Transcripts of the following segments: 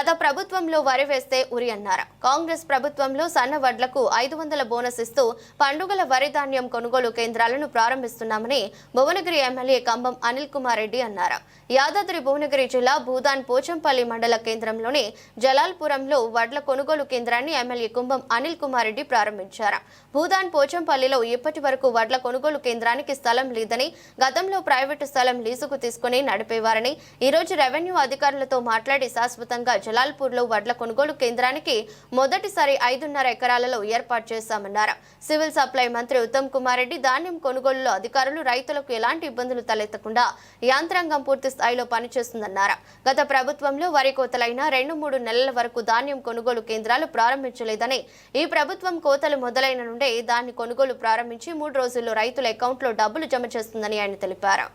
గత ప్రభుత్వంలో వరి వేస్తే ఉరి అన్నారు? కాంగ్రెస్ ప్రభుత్వంలో సన్న వడ్లకు ఐదు వందల బోనస్ ఇస్తూ పండుగల వరి ధాన్యం కొనుగోలు కేంద్రాలను ప్రారంభిస్తున్నామని భువనగిరి ఎమ్మెల్యే కంబం అనిల్ కుమార్ రెడ్డి అన్నారు? యాదాద్రి భువనగిరి జిల్లా భూదాన్ పోచంపల్లి మండల కేంద్రంలోని జలాల్పురంలో వడ్ల కొనుగోలు కేంద్రాన్ని ఎమ్మెల్యే కుంభం అనిల్ కుమార్ రెడ్డి ప్రారంభించారు? భూదాన్ పోచంపల్లిలో ఇప్పటి వరకు వడ్ల కొనుగోలు కేంద్రానికి స్థలం లేదని గతంలో ప్రైవేటు స్థలం లీజుకు తీసుకుని నడిపేవారని ఈరోజు రెవెన్యూ అధికారులతో మాట్లాడి శాశ్వతంగా జలాల్పూర్లో వడ్ల కొనుగోలు కేంద్రానికి మొదటిసారి ఐదున్నర ఎకరాలలో ఏర్పాటు చేశామన్నారు. సివిల్ సప్లై మంత్రి ఉత్తమ్ కుమార్ రెడ్డి ధాన్యం కొనుగోలులో అధికారులు రైతులకు ఎలాంటి ఇబ్బందులు తలెత్తకుండా యాంత్రాంగం పూర్తి స్థాయిలో పనిచేస్తుందన్నారు. గత ప్రభుత్వంలో వరి కోతలైన రెండు మూడు నెలల వరకు ధాన్యం కొనుగోలు కేంద్రాలు ప్రారంభించలేదని ఈ ప్రభుత్వం కోతలు మొదలైన నుండే దాన్ని కొనుగోలు ప్రారంభించి మూడు రోజుల్లో రైతుల అకౌంట్లో డబ్బులు జమ చేస్తుందని ఆయన తెలిపారు.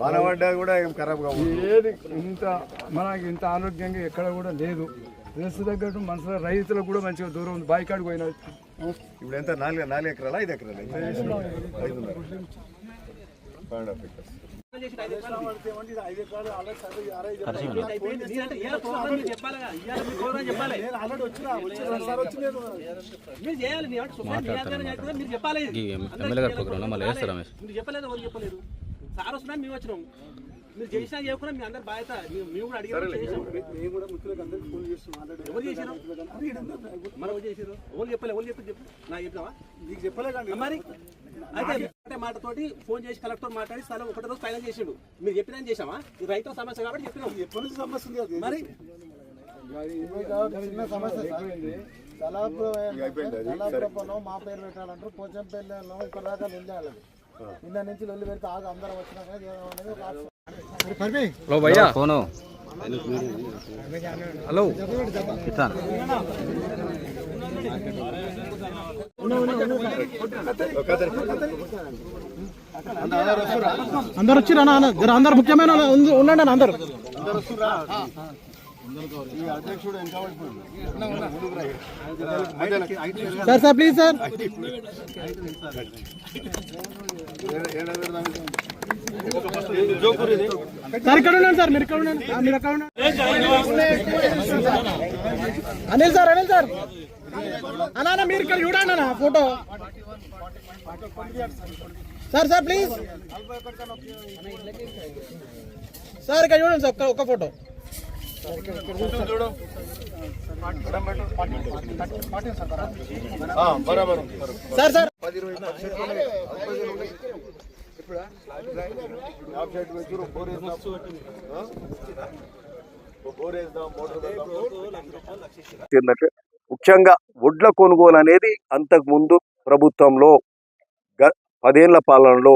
వాన పడ్డా కూడా ఏం ఖరాబ్ కావు. ఏది ఇంత మనకి ఇంత ఆరోగ్యంగా ఎక్కడ కూడా లేదు. డ్రెస్ తగ్గట్టు మనసులో రైతులకు కూడా మంచిగా దూరం ఉంది. బాయికాడికి పోయిన ఇప్పుడు ఎంత? నాలుగు నాలుగు ఎకరాలా? ఐదు ఎకరాలు? ఐదున్నర మీరు ఎమ్మెల్యే గారి మళ్ళీ వేస్తారు చెప్పలేదు ఎవరు చెప్పలేదు. సార్ వస్తున్నా మేము వచ్చినాం. మీరు చేసినా చేయకుండా మీ అందరి బాధ్యత మేము కూడా అడిగాము చేసాం ఎవరు చేసారు మరి ఎవరు చేసారు ఎవరు చెప్పలే ఎవరు చెప్పి చెప్పు. నాకు చెప్పినావా నీకు చెప్పలేదు మరి అయితే ఒకటే మాటతోటి ఫోన్ చేసి కలెక్టర్ మాట్లాడి స్థలం ఒకటే రోజు ఫైనల్ చేసిండు. మీరు చెప్పినా చేసామా ఇది రైతుల సమస్య కాబట్టి చెప్పినాం. ఎప్పటి నుంచి సమస్య ఉంది మరి? చిన్న సమస్య తలాపురం మా పేరు పెట్టాలంటారు పోచంపల్లిలో ఇప్పటిదాకా వెళ్ళాలి నిన్న నుంచి లొల్లి పెడితే ఆగు అందరం భయ్యా. ఫోను. హలో. ఇస్తాను అందరు వచ్చి అందరు ముఖ్యమైన ఉండండి అన్న అందరు. Sir sir please sir. Sir ఇక్కడ ఉన్నాను సార్ మీరు ఇక్కడ ఉన్నాను మీరు అక్కడ ఉన్నాను అనిల్ సార్ అనిల్ సార్. అన్నా అన్న, మీరు ఇక్కడ చూడండి అన్న photo. Sir sir please sir ఇక్కడ చూడండి సార్ ఒక్క ఫోటో. Sir sir. ముఖ్యంగా వడ్ల కొనుగోలు అనేది అంతకు ముందు ప్రభుత్వంలో పదేళ్ళ పాలనలో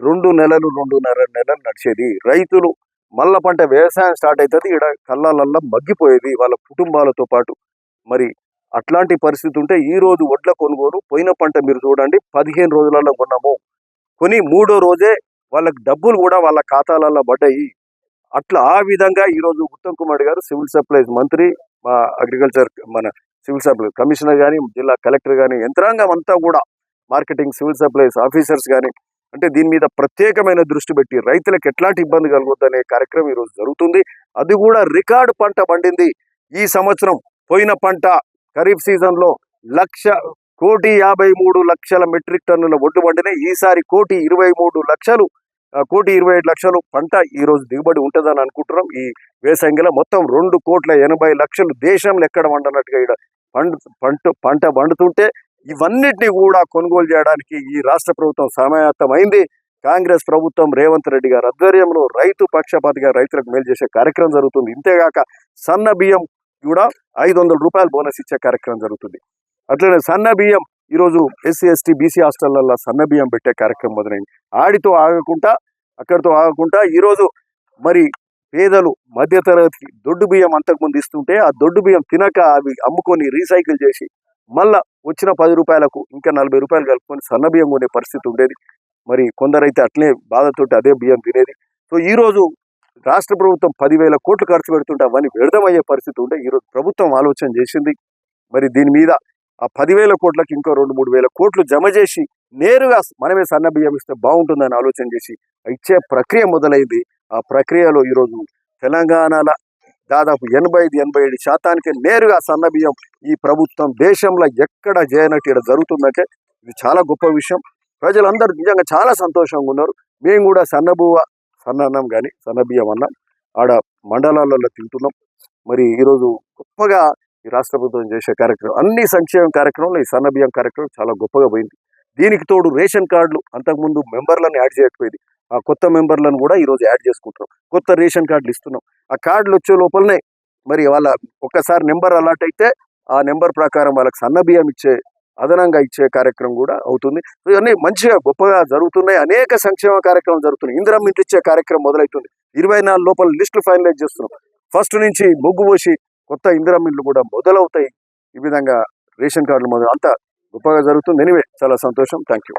రెండు నెలలు రెండున్నర నెలలు నడిచేది. రైతులు మల్ల పంట వ్యవసాయం స్టార్ట్ అవుతుంది ఇక్కడ కళ్ళాలల్లా మగ్గిపోయేది వాళ్ళ కుటుంబాలతో పాటు. మరి అట్లాంటి పరిస్థితి ఉంటే ఈ రోజు వడ్ల కొనుగోలు పోయిన పంట మీరు చూడండి పదిహేను రోజులలో కొన్నాము. కొని మూడో రోజే వాళ్ళకి డబ్బులు కూడా వాళ్ళ ఖాతాలలో పడ్డాయి. అట్లా ఆ విధంగా ఈరోజు ఉత్తమ్ కుమార్ గారు సివిల్ సప్లైస్ మంత్రి మా అగ్రికల్చర్ మన సివిల్ సప్లై కమిషనర్ కానీ జిల్లా కలెక్టర్ కానీ యంత్రాంగం అంతా కూడా మార్కెటింగ్ సివిల్ సప్లైస్ ఆఫీసర్స్ కానీ అంటే దీని మీద ప్రత్యేకమైన దృష్టి పెట్టి రైతులకు ఎట్లాంటి ఇబ్బంది కలుగుద్దనే కార్యక్రమం ఈరోజు జరుగుతుంది. అది కూడా రికార్డు పంట పండింది. ఈ సంవత్సరం పోయిన పంట ఖరీఫ్ సీజన్లో లక్ష కోటి యాభై మూడు లక్షల మెట్రిక్ టన్నుల ఒడ్డు పండినాయి. ఈసారి కోటి ఇరవై మూడు లక్షలు కోటి ఇరవై ఐదు లక్షలు పంట ఈరోజు దిగుబడి ఉంటుందని అనుకుంటున్నాం. ఈ వేసంగిలో మొత్తం రెండు కోట్ల ఎనభై లక్షలు దేశంలో ఎక్కడ పండనట్టుగా ఇక్కడ పండు పంట పంట పండుతుంటే ఇవన్నిటిని కూడా కొనుగోలు చేయడానికి ఈ రాష్ట్ర ప్రభుత్వం సమాయత్తమైంది. కాంగ్రెస్ ప్రభుత్వం రేవంత్ రెడ్డి గారి ఆధ్వర్యంలో రైతు పక్షపాతిగా రైతులకు మేలు చేసే కార్యక్రమం జరుగుతుంది. ఇంతేగాక సన్న బియ్యం కూడా ఐదు వందల రూపాయలు బోనస్ ఇచ్చే కార్యక్రమం జరుగుతుంది. అట్లనే సన్న బియ్యం ఈరోజు ఎస్సీ ఎస్టీ బీసీ హాస్టళ్ళలో సన్న బియ్యం పెట్టే కార్యక్రమం మొదలైంది. ఆడితో ఆగకుండా అక్కడితో ఆగకుండా ఈరోజు మరి పేదలు మధ్యతరగతికి దొడ్డు బియ్యం అంతకుముందు ఇస్తుంటే ఆ దొడ్డు బియ్యం తినక అవి అమ్ముకొని రీసైకిల్ చేసి మళ్ళా వచ్చిన పది రూపాయలకు ఇంకా నలభై రూపాయలు కలుపుకొని సన్న బియ్యం కొనే పరిస్థితి ఉండేది. మరి కొందరైతే అట్లే బాధతోటి అదే బియ్యం తినేది. సో ఈ రోజు రాష్ట్ర ప్రభుత్వం పదివేల కోట్లు ఖర్చు పెడుతుంటే అవన్నీ వ్యర్థమయ్యే పరిస్థితి ఉంటే ఈరోజు ప్రభుత్వం ఆలోచన చేసింది. మరి దీని మీద ఆ పదివేల కోట్లకు ఇంకో రెండు మూడు వేల కోట్లు జమ చేసి నేరుగా మనమే సన్న బియ్యం ఇస్తే బాగుంటుందని ఆలోచన చేసి ఇచ్చే ప్రక్రియ మొదలైంది. ఆ ప్రక్రియలో ఈరోజు తెలంగాణలో దాదాపు ఎనభై ఐదు ఎనభై ఏడు శాతానికి నేరుగా సన్న బియ్యం ఈ ప్రభుత్వం దేశంలో ఎక్కడ చేయనట్టు ఇక్కడ జరుగుతుందంటే ఇది చాలా గొప్ప విషయం. ప్రజలందరూ నిజంగా చాలా సంతోషంగా ఉన్నారు. మేము కూడా సన్నబువ్వ సన్న అన్నం కానీ సన్నబియ్యం అన్నం ఆడ మండలాలలో తింటున్నాం. మరి ఈరోజు గొప్పగా ఈ రాష్ట్ర ప్రభుత్వం చేసే కార్యక్రమం అన్ని సంక్షేమ కార్యక్రమంలో ఈ సన్నబియ్యం కార్యక్రమం చాలా గొప్పగా పోయింది. దీనికి తోడు రేషన్ కార్డులు అంతకుముందు మెంబర్లను యాడ్ చేయకపోయింది ఆ కొత్త మెంబర్లను కూడా ఈరోజు యాడ్ చేసుకుంటున్నాం. కొత్త రేషన్ కార్డులు ఇస్తున్నాం. ఆ కార్డులు వచ్చే లోపలనే మరి వాళ్ళ ఒక్కసారి నెంబర్ అలాట్ అయితే ఆ నెంబర్ ప్రకారం వాళ్ళకి సన్న బియ్యం ఇచ్చే అదనంగా ఇచ్చే కార్యక్రమం కూడా అవుతుంది. ఇవన్నీ మంచిగా గొప్పగా జరుగుతున్నాయి. అనేక సంక్షేమ కార్యక్రమాలు జరుగుతున్నాయి. ఇందిరం ఇంటి ఇచ్చే కార్యక్రమం మొదలవుతుంది ఇరవై నాలుగు లోపల లిస్టులు ఫైనలైజ్ చేస్తున్నాం. ఫస్ట్ నుంచి బొగ్గు పోసి కొత్త ఇందిరం ఇండ్లు కూడా మొదలవుతాయి. ఈ విధంగా రేషన్ కార్డులు మొదలు అంతా గొప్పగా జరుగుతుంది. ఎనివే చాలా సంతోషం. Thank you